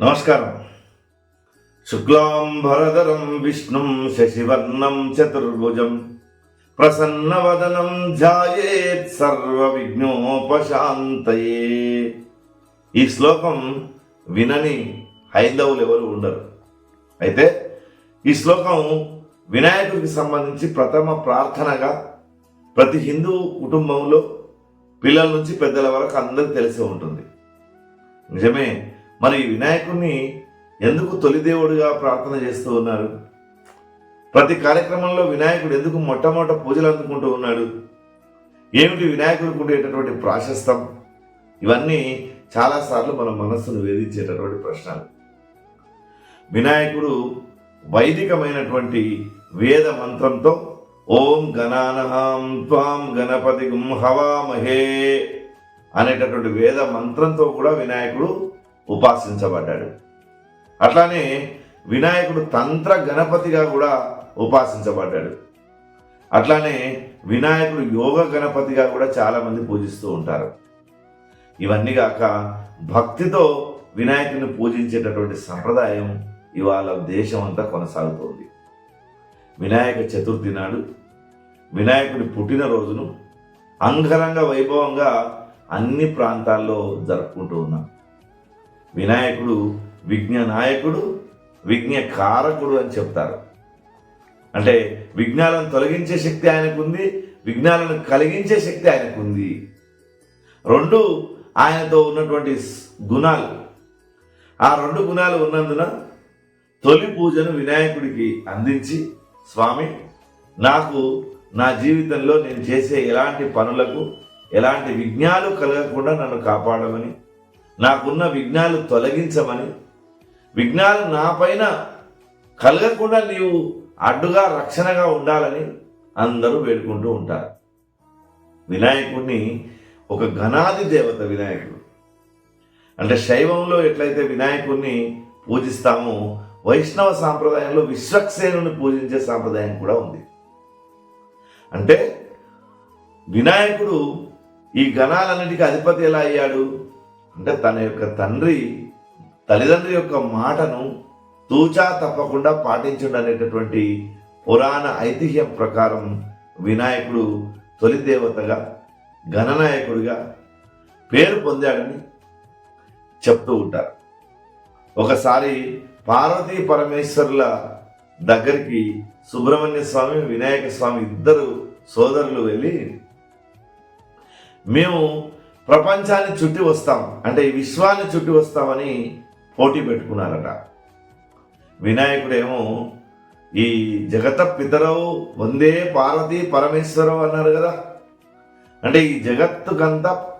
నమస్కారం. శుక్లాంబరధరం విష్ణుం శశివర్ణం చతుర్భుజం. ప్రసన్నవదనం ధ్యాయేత్ సర్వ విఘ్నోపశాంతయే ఈ శ్లోకం వినని హైందవులు ఎవరు ఉండరు. అయితే ఈ శ్లోకం వినాయకుడికి సంబంధించి ప్రథమ ప్రార్థనగా ప్రతి హిందూ కుటుంబంలో పిల్లల నుంచి పెద్దల వరకు అందరికి తెలిసి ఉంటుంది. నిజమే మరి ఈ వినాయకుడిని ఎందుకు తొలిదేవుడిగా ప్రార్థన చేస్తూ ఉన్నారు? ప్రతి కార్యక్రమంలో వినాయకుడు ఎందుకు మొట్టమొదట పూజలు అందుకుంటూ ఉన్నాడు? ఏమిటి వినాయకుడికి ఉండేటటువంటి ప్రాశస్తం? ఇవన్నీ చాలాసార్లు మన మనస్సును వేధించేటటువంటి ప్రశ్నలు. వినాయకుడు వైదికమైనటువంటి వేద మంత్రంతో ఓం గణానహాం త్వాం గణపతి హవామహే అనేటటువంటి వేద మంత్రంతో కూడా వినాయకుడు ఉపాసించబడ్డాడు. అట్లానే వినాయకుడు తంత్ర గణపతిగా కూడా ఉపాసించబడ్డాడు. అట్లానే వినాయకుడు యోగ గణపతిగా కూడా చాలామంది పూజిస్తూ ఉంటారు. ఇవన్నీ కాక భక్తితో వినాయకుడిని పూజించేటటువంటి సంప్రదాయం ఇవాళ దేశం అంతా కొనసాగుతోంది. వినాయక చతుర్థి నాడు వినాయకుడి పుట్టినరోజును అంగరంగ వైభవంగా అన్ని ప్రాంతాల్లో జరుపుకుంటూ ఉన్నాం. వినాయకుడు విఘ్న నాయకుడు విఘ్న కారకుడు అని చెప్తారు. అంటే విఘ్నాలను తొలగించే శక్తి ఆయనకుంది విఘ్నాలను కలిగించే శక్తి ఆయనకుంది. రెండు ఆయనతో ఉన్నటువంటి గుణాలు. ఆ రెండు గుణాలు ఉన్నందున తొలి పూజను వినాయకుడికి అందించి స్వామి నాకు నా జీవితంలో నేను చేసే ఎలాంటి పనులకు ఎలాంటి విఘ్నాలు కలగకుండా నన్ను కాపాడమని నాకున్న విఘ్నాలు తొలగించమని విఘ్నాలు నా పైన కలగకుండా నీవు అడ్డుగా రక్షణగా ఉండాలని అందరూ వేడుకుంటూ ఉంటారు. వినాయకుడిని ఒక ఘనాది దేవత వినాయకుడు. అంటే శైవంలో ఎట్లయితే వినాయకుడిని పూజిస్తామో వైష్ణవ సాంప్రదాయంలో విశ్వక్సేనుని పూజించే సాంప్రదాయం కూడా ఉంది. అంటే వినాయకుడు ఈ గణాలన్నిటికీ అధిపతి ఎలా అయ్యాడు? అంటే తన యొక్క తండ్రి తల్లిదండ్రి యొక్క మాటను తూచా తప్పకుండా పాటించుండు అనేటటువంటి పురాణ ఐతిహ్యం ప్రకారం వినాయకుడు తొలి దేవతగా గణనాయకుడిగా పేరు పొందాడని చెప్తూ ఉంటారు. ఒకసారి పార్వతీ పరమేశ్వరుల దగ్గరికి సుబ్రహ్మణ్య స్వామి వినాయక స్వామి ఇద్దరు సోదరులు వెళ్ళి మేము ప్రపంచాన్ని చుట్టి వస్తాం. అంటే ఈ విశ్వాన్ని చుట్టి వస్తామని పోటీ పెట్టుకున్నారట. వినాయకుడేమో ఈ జగత పితరవు వందే పార్వతీ పరమేశ్వరవు అన్నారు కదా. అంటే ఈ జగత్తుకంతా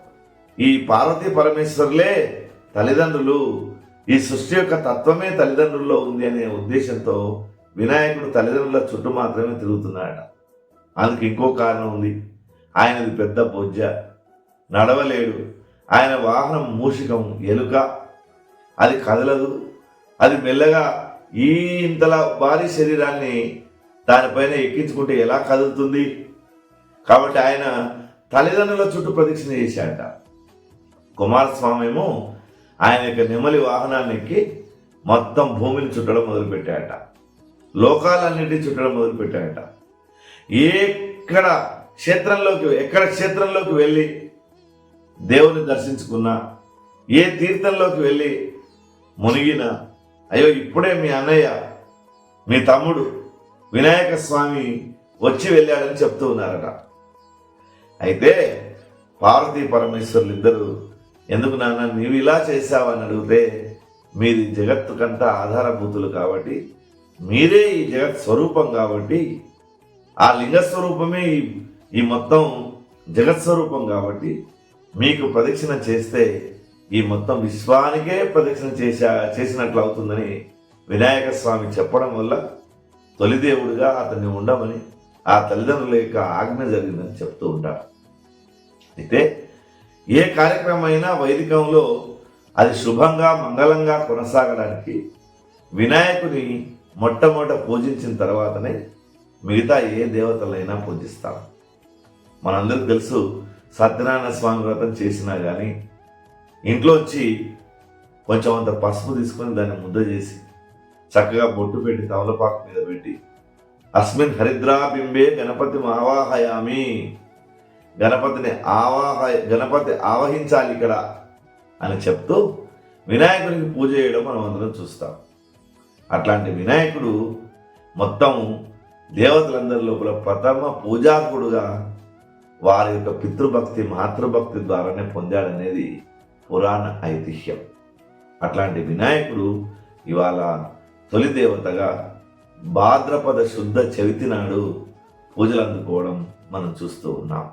ఈ పార్వతీ పరమేశ్వరులే తల్లిదండ్రులు. ఈ సృష్టి యొక్క తత్వమే తల్లిదండ్రుల్లో ఉంది అనే ఉద్దేశంతో వినాయకుడు తల్లిదండ్రుల చుట్టూ మాత్రమే తిరుగుతున్నాడట. అందుకు ఇంకో కారణం ఉంది. ఆయనది పెద్ద బొజ్జ నడవలేడు. ఆయన వాహనం మూషికం ఎలుక. అది కదలదు. అది మెల్లగా ఈ ఇంతలా భారీ శరీరాన్ని దానిపైన ఎక్కించుకుంటే ఎలా కదులుతుంది? కాబట్టి ఆయన తల్లిదండ్రుల చుట్టూ ప్రదక్షిణ చేశాడట. కుమారస్వామి ఏమో ఆయన యొక్క నెమలి వాహనాన్ని ఎక్కి మొత్తం భూమిని చుట్టడం మొదలుపెట్టాడట. లోకాలన్నింటినీ చుట్టడం మొదలుపెట్టాడట. ఎక్కడ క్షేత్రంలోకి ఎక్కడ క్షేత్రంలోకి వెళ్ళి దేవుని దర్శించుకున్నా ఏ తీర్థంలోకి వెళ్ళి మునిగిన అయ్యో ఇప్పుడే మీ అన్నయ్య మీ తమ్ముడు వినాయక స్వామి వచ్చి వెళ్ళాడని చెప్తూ ఉన్నారట. అయితే పార్వతీ పరమేశ్వరులు ఇద్దరు ఎందుకు నాన్న నీవు ఇలా చేశావని అడిగితే మీది జగత్తుకంతా ఆధారభూతులు కాబట్టి మీరే ఈ జగత్ స్వరూపం కాబట్టి ఆ లింగ స్వరూపమే ఈ- ఈ మొత్తం జగత్ స్వరూపం కాబట్టి మీకు ప్రదక్షిణ చేస్తే ఈ మొత్తం విశ్వానికే ప్రదక్షిణ చేశా చేసినట్లు అవుతుందని వినాయక స్వామి చెప్పడం వల్ల తొలిదేవుడిగా అతన్ని ఉండమని ఆ తల్లిదండ్రుల యొక్క ఆజ్ఞ జరిగిందని చెప్తూ ఉంటారు. అయితే ఏ కార్యక్రమమైనా వైదికంలో అది శుభంగా మంగళంగా కొనసాగడానికి వినాయకుని మొట్టమొదట పూజించిన తర్వాతనే మిగతా ఏ దేవతలైనా పూజిస్తాం మనందరికీ తెలుసు సత్యనారాయణ స్వామి వ్రతం చేసినా కానీ ఇంట్లోంచి కొంచెం అంత పసుపు తీసుకొని దాన్ని ముద్ద చేసి చక్కగా బొట్టు పెట్టి తమలపాకు మీద పెట్టి అస్మిన్ హరిద్రాబింబే గణపతి ఆవాహయామి. గణపతిని ఆవాహ గణపతి ఆవహించాలి ఇక్కడ అని చెప్తూ వినాయకుడికి పూజ చేయడం మనం అందరం చూస్తాం. అట్లాంటి వినాయకుడు మొత్తం దేవతలందరి లోపల ప్రథమ పూజాకుడుగా వారి యొక్క పితృభక్తి మాతృభక్తి ద్వారానే పొందాడనేది పురాణ ఐతిహ్యం. అట్లాంటి వినాయకుడు ఇవాళ తొలి దేవతగా భాద్రపద శుద్ధ చవితి నాడు పూజలు అందుకోవడం మనం చూస్తూ ఉన్నాం.